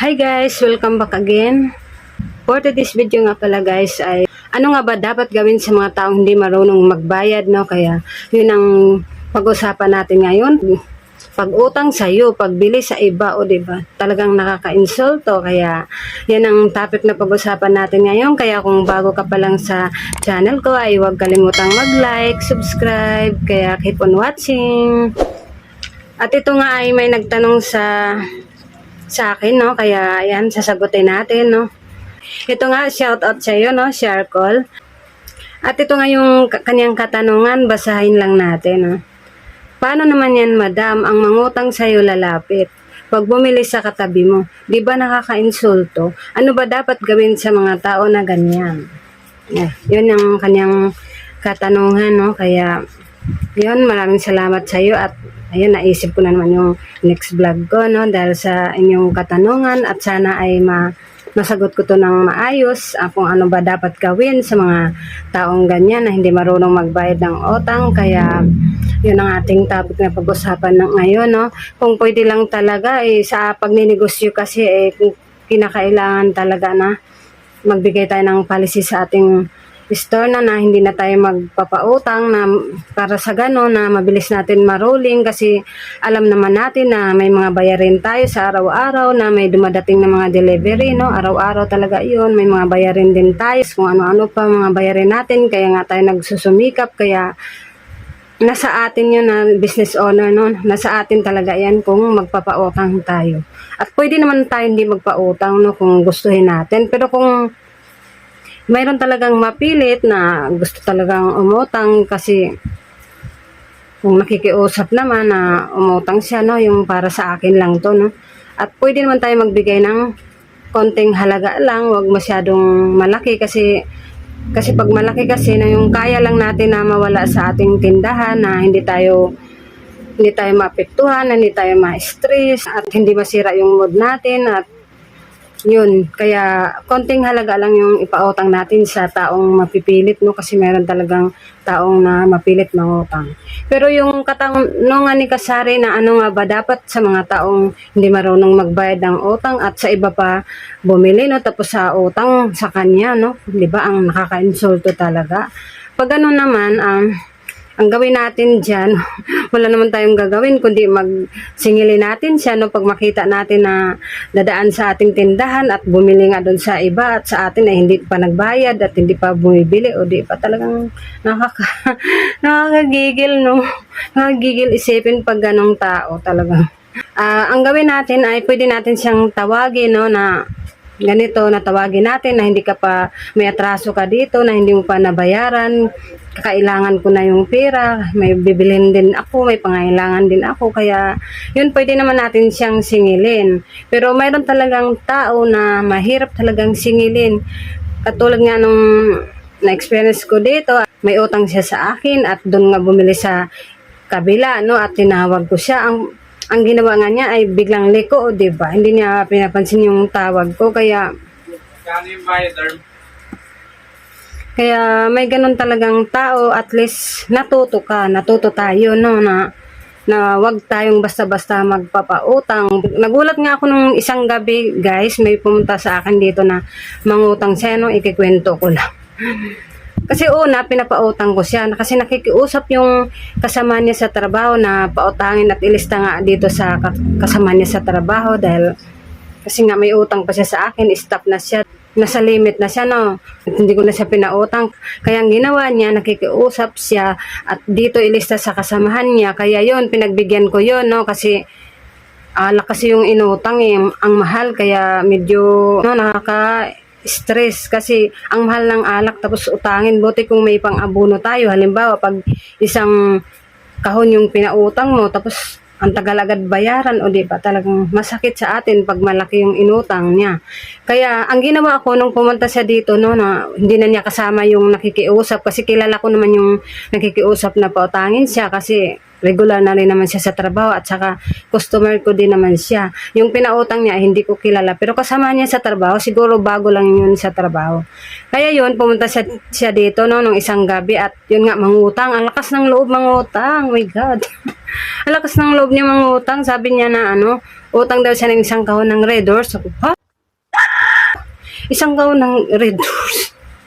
Hi guys! Welcome back again. For today's video nga pala guys ay ano nga ba dapat gawin sa mga taong hindi marunong magbayad no? Kaya yun ang pag-usapan natin ngayon. Pag-utang sa iyo, pagbili sa iba o ba? Talagang nakaka-insulto kaya yan ang topic na pag-usapan natin ngayon. Kaya kung bago ka pa lang sa channel ko ay huwag kalimutang mag-like, subscribe. Kaya keep on watching. At ito nga ay may nagtanong sa sa akin, no? Kaya, ayan, sasagutin natin, no? Ito nga, shout out sa iyo, no? Share call. At ito nga yung ka- kanyang katanungan, basahin lang natin, no? Paano naman yan, madam, ang mangutang sa iyo lalapit? Pag bumili sa katabi mo, di ba nakaka-insulto? Ano ba dapat gawin sa mga tao na ganyan? Yeah, yun ang kanyang katanungan, no? Kaya, yun, maraming salamat sa iyo at ayun, naisip ko na naman yung next vlog ko, no? Dahil sa inyong katanungan at sana ay ma masagot ko to ng maayos ah, kung ano ba dapat gawin sa mga taong ganyan na hindi marunong magbayad ng utang. Kaya, yun ang ating topic na pag-usapan ng ngayon, no? Kung pwede lang talaga, eh, sa pagninegosyo kasi, eh, kinakailangan talaga na magbigay tayo ng policy sa ating store na na hindi na tayo magpapautang na para sa gano'n na mabilis natin marolling kasi alam naman natin na may mga bayarin tayo sa araw-araw na may dumadating na mga delivery no? Araw-araw talaga yun. May mga bayarin din tayo kung ano-ano pa mga bayarin natin. Kaya nga tayo nagsusumikap. Kaya nasa atin yun na business owner no? Nasa atin talaga yan kung magpapautang tayo. At pwede naman tayo hindi magpautang no? Kung gustuhin natin. Pero kung mayroon talagang mapilit na gusto talagang umutang kasi kung nakikiusap naman na umutang siya, no, yung para sa akin lang to, no. At pwede naman tayo magbigay ng konting halaga lang, wag masyadong malaki kasi kasi pag malaki kasi na yung kaya lang natin na mawala sa ating tindahan na hindi tayo hindi tayo maapektuhan, hindi tayo ma-stress at hindi masira yung mood natin at yun, kaya konting halaga lang yung ipautang natin sa taong mapipilit, no? Kasi meron talagang taong na mapilit mangutang. Pero yung katanungan ni Kasari na ano nga ba dapat sa mga taong hindi marunong magbayad ng utang at sa iba pa bumili, no? Tapos sa utang sa kanya, no? Di ba? Ang nakaka-insulto talaga. Pag ano naman, ang ang gawin natin dyan, wala naman tayong gagawin kundi magsingili natin siya no? Pag makita natin na dadaan sa ating tindahan at bumili nga doon sa iba at sa atin ay hindi pa nagbayad at hindi pa bumibili o di pa talagang nakaka nakakagigil no? Nakakagigil isipin pag ganong tao talaga. Ah, ang gawin natin ay pwede natin siyang tawagin no? Na ganito na tawagin natin na hindi ka pa may atraso ka dito na hindi mo pa nabayaran. Kakailangan ko na yung pera. May bibilhin din ako may pangailangan din ako. Kaya yun pwede naman natin siyang singilin. Pero mayroon talagang tao na mahirap talagang singilin. Katulad nga nung na-experience ko dito may utang siya sa akin at doon nga bumili sa kabila no? At tinawag ko siya. Ang ang ginawa nga niya ay biglang liko, 'di ba? Hindi niya pinapansin yung tawag ko kaya kaya may ganun talagang tao at least natuto ka, natuto tayo no na na wag tayong basta-basta magpapautang. Nagulat nga ako nung isang gabi, guys, may pumunta sa akin dito na mangutang siya, no, ikikwento ko lang. Kasi una, pinapautang ko siya. Kasi nakikiusap yung kasama niya sa trabaho na pautangin at ilista nga dito sa ka- kasama niya sa trabaho dahil kasi nga may utang pa siya sa akin, stop na siya. Nasa limit na siya, no? At hindi ko na siya pinautang. Kaya ang ginawa niya, nakikiusap siya at dito ilista sa kasamahan niya. Kaya yon pinagbigyan ko yon no? Kasi alak kasi yung inutang eh, ang mahal. Kaya medyo no, nakaka stress. Kasi ang mahal ng alak tapos utangin. Buti kung may pang-abuno tayo. Halimbawa pag isang kahon yung pinautang mo tapos ang tagal agad bayaran o di ba talagang masakit sa atin pag malaki yung inutang niya kaya ang ginawa ko nung pumunta siya dito no na hindi na niya kasama yung nakikiusap kasi kilala ko naman yung nakikiusap na pautangin siya kasi regular na rin naman siya sa trabaho at saka customer ko din naman siya. Yung pinautang niya, hindi ko kilala. Pero kasama niya sa trabaho, siguro bago lang yun sa trabaho. Kaya yun, pumunta siya, siya dito no, nung isang gabi at yun nga, mangutang. Ang lakas ng loob mangutang. Oh my God. Ang lakas ng loob niya mangutang. Sabi niya na ano, utang daw siya ng isang kahon ng Red. Sabi ko, ha? Isang kahon ng Red Doors.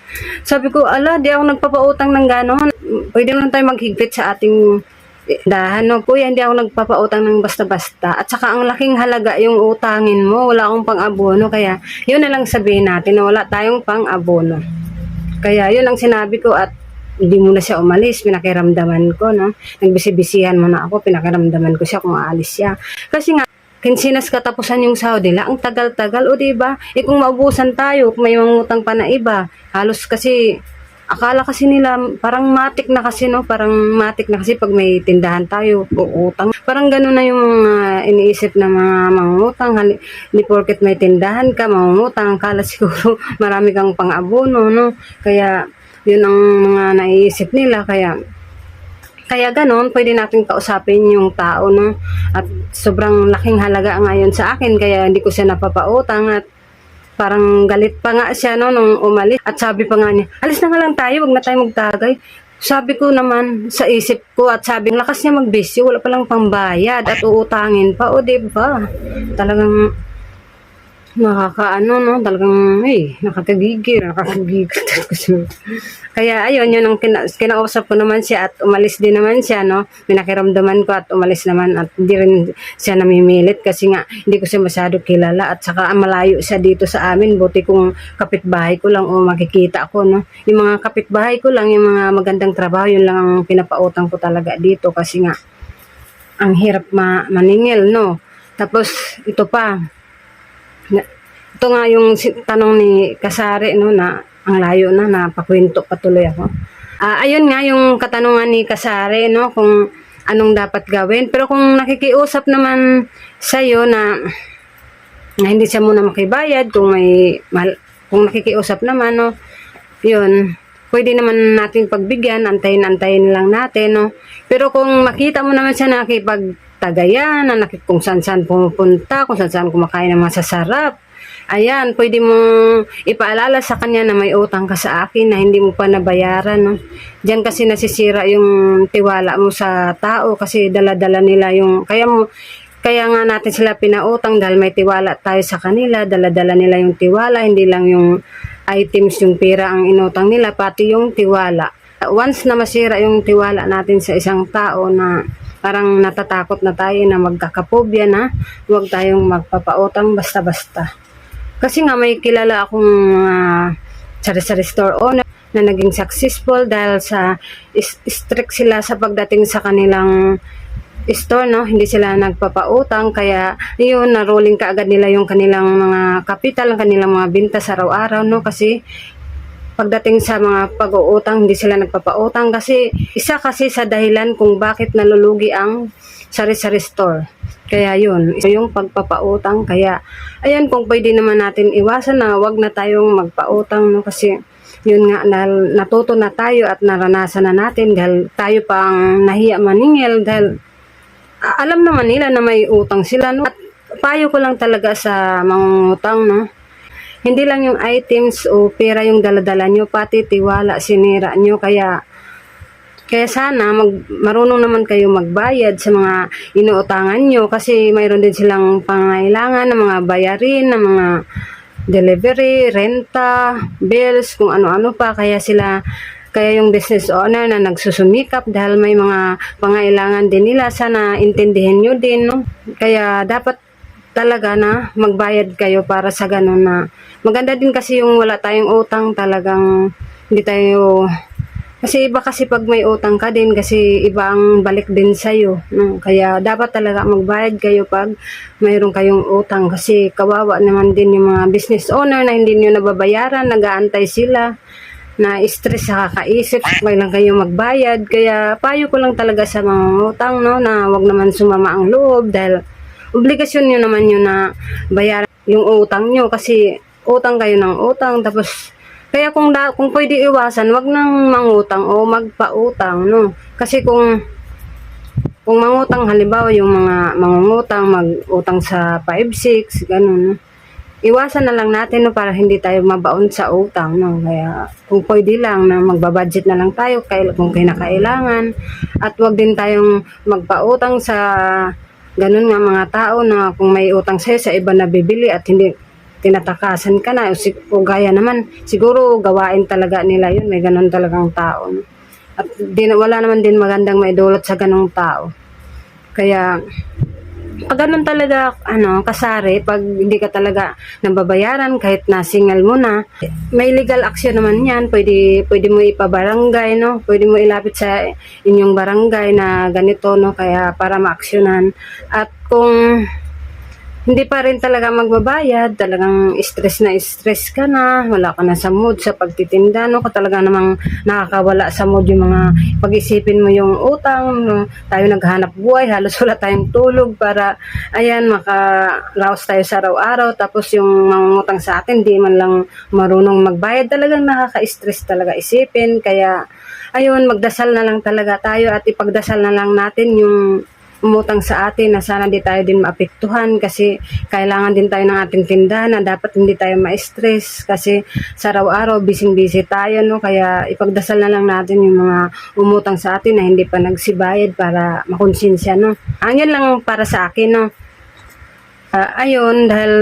Sabi ko, ala, di ako nagpapautang ng gano'n. Pwede naman tayo maghigpit sa ating dahan, no? Kuya, hindi ako nagpapautang ng basta-basta. At saka ang laking halaga yung utangin mo. Wala akong pang-abono. Kaya, yun na lang sabihin natin na wala tayong pang-abono. Kaya, yun ang sinabi ko at hindi muna siya umalis, pinakiramdaman ko, no? Nagbisibisihan mo na ako, pinakiramdaman ko siya kung aalis siya. Kasi nga, kinsinas katapusan yung sahod nila, ang tagal-tagal, o diba? Eh kung maubusan tayo, may mangutang pa na iba, halos kasi, akala kasi nila, parang matik na kasi, no? Parang matik na kasi pag may tindahan tayo, uutang. Parang gano'n na yung mga iniisip na mga mangutang. Hali, di porket may tindahan ka, mangutang, akala siguro marami kang pang-abono, no? Kaya, yun ang mga naiisip nila, kaya kaya ganon, pwede natin kausapin yung tao, no? At sobrang laking halaga ngayon sa akin, kaya hindi ko siya napapautang at parang galit pa nga siya, no, nung umalis. At sabi pa nga niya, alis na nga lang tayo, wag na tayo magtagay. Sabi ko naman sa isip ko at sabi, lakas niya magbisyo, wala palang pambayad at uutangin pa, o di ba? Talagang nakakaano no? Talagang eh nakakagigil nakakagigil kaya ayun yun ang kina, kinausap ko naman siya at umalis din naman siya no? Pinakiramdaman ko at umalis naman at hindi rin siya namimilit kasi nga hindi ko siya masyado kilala at saka malayo siya dito sa amin. Buti kung kapitbahay ko lang o makikita ko no? Yung mga kapitbahay ko lang yung mga magandang trabaho yun lang ang pinapautang ko talaga dito kasi nga ang hirap ma maningil no? Tapos ito pa ito nga yung tanong ni Kasari no na ang layo na napakwento patuloy ako. Ah, ayun nga yung katanungan ni Kasari no kung anong dapat gawin pero kung nakikiusap naman sa na na hindi siya muna makibayad kung may mal, kung nakikiusap naman no yun pwede naman natin pagbigyan antayin-antayin lang natin no pero kung makita mo naman siya nakipagtagayan na nakik kung saan saan pumupunta kung saan saan kumakain ng masasarap ayan pwede mong ipaalala sa kanya na may utang ka sa akin na hindi mo pa nabayaran no diyan kasi nasisira yung tiwala mo sa tao kasi dala-dala nila yung kaya mo kaya nga natin sila pinautang dahil may tiwala tayo sa kanila, dala-dala nila yung tiwala, hindi lang yung items, yung pera ang inutang nila, pati yung tiwala. Once na masira yung tiwala natin sa isang tao na parang natatakot na tayo na magkakapobya na, huwag tayong magpapautang basta-basta. Kasi nga may kilala akong uh, sari-sari store owner na naging successful dahil sa strict sila sa pagdating sa kanilang store, no? Hindi sila nagpapautang, kaya yun, na-rolling kaagad nila yung kanilang mga capital, ang kanilang mga binta sa araw-araw, no? Kasi pagdating sa mga pag-uutang, hindi sila nagpapautang kasi isa kasi sa dahilan kung bakit nalulugi ang sari-sari store. Kaya yun, yung pagpapautang. Kaya, ayan, kung pwede naman natin iwasan na wag na tayong magpautang, no? Kasi, yun nga, dahil natuto na tayo at naranasan na natin dahil tayo pang nahiya maningil dahil alam naman nila na may utang sila, no? At payo ko lang talaga sa mga utang, no? Hindi lang yung items o pera yung daladala nyo, pati tiwala, sinira nyo. Kaya, kaya sana mag, marunong naman kayo magbayad sa mga inuutangan nyo kasi mayroon din silang pangailangan ng mga bayarin, ng mga delivery, renta, bills, kung ano-ano pa. Kaya sila, kaya yung business owner na nagsusumikap dahil may mga pangailangan din nila, sana intindihin nyo din. No? Kaya dapat talaga na magbayad kayo para sa ganun na maganda din kasi yung wala tayong utang talagang hindi tayo kasi iba kasi pag may utang ka din kasi iba ang balik din sa'yo. No? Kaya dapat talaga magbayad kayo pag mayroon kayong utang kasi kawawa naman din yung mga business owner na hindi nyo nababayaran, nag-aantay sila na stress sa kakaisip, kailan kayo magbayad. Kaya payo ko lang talaga sa mga utang no, na wag naman sumama ang loob dahil obligasyon nyo naman yun na bayaran yung utang nyo kasi utang kayo ng utang tapos kaya kung da, kung pwede iwasan wag nang mangutang o magpautang no kasi kung kung mangutang halimbawa yung mga mangungutang, mag-utang sa 5-6, ganun, no? iwasan na lang natin no, para hindi tayo mabaon sa utang. No? Kaya kung pwede lang na magbabudget na lang tayo kung kinakailangan at wag din tayong magpautang sa ganun nga mga tao na kung may utang sa'yo sa iba na bibili at hindi tinatakasan ka na. O, gaya naman siguro gawain talaga nila yun. May ganun talagang tao at di, wala naman din magandang maidulot sa ganung tao. Kaya pag ganun talaga, ano, kasari, pag hindi ka talaga nababayaran, kahit na single mo na, may legal action naman yan. Pwede, pwede mo ipabarangay, no? Pwede mo ilapit sa inyong barangay na ganito, no? Kaya para maaksyonan. At kung hindi pa rin talaga magbabayad, talagang stress na stress ka na, wala ka na sa mood sa pagtitinda, no? Kung talaga namang nakakawala sa mood yung mga pag-isipin mo yung utang, no? tayo naghanap buhay, halos wala tayong tulog para, ayan, makaraos tayo sa araw-araw, tapos yung mangungutang sa atin, di man lang marunong magbayad, talagang nakaka-stress talaga isipin, kaya, ayun, magdasal na lang talaga tayo at ipagdasal na lang natin yung umutang sa atin na sana di tayo din maapektuhan kasi kailangan din tayo ng ating tindahan na dapat hindi tayo ma-stress kasi sa araw-araw busy-busy tayo no kaya ipagdasal na lang natin yung mga umutang sa atin na hindi pa nagsibayad para makonsensya no. Ang yan lang para sa akin no. Ah, ayun dahil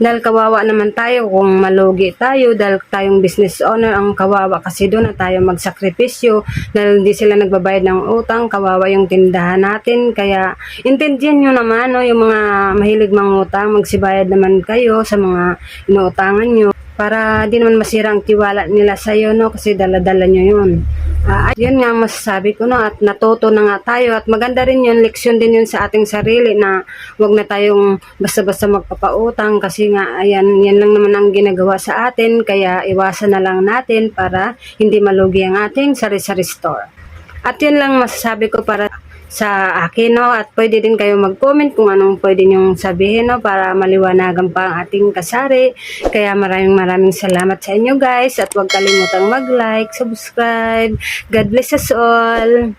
dahil kawawa naman tayo kung malugi tayo dahil tayong business owner ang kawawa kasi doon na tayo magsakripisyo dahil hindi sila nagbabayad ng utang kawawa yung tindahan natin. Kaya intindihan nyo naman no, yung mga mahilig mangutang magsibayad naman kayo sa mga inuutangan nyo para di naman masira ang tiwala nila sa iyo no? Kasi dala-dala nyo yun. Ah, yun nga masasabi ko no? At natuto na nga tayo. At maganda rin yun leksyon din yun sa ating sarili na wag na tayong basta-basta magpapautang kasi nga ayan yan lang naman ang ginagawa sa atin. Kaya iwasan na lang natin para hindi malugi ang ating sari-sari store. At yun lang masasabi ko para sa akin no at pwede din kayo mag-comment kung anong pwede nyong sabihin no para maliwanagan pa ang ating kasari. Kaya maraming maraming salamat sa inyo guys at huwag kalimutang mag-like, subscribe. God bless us all.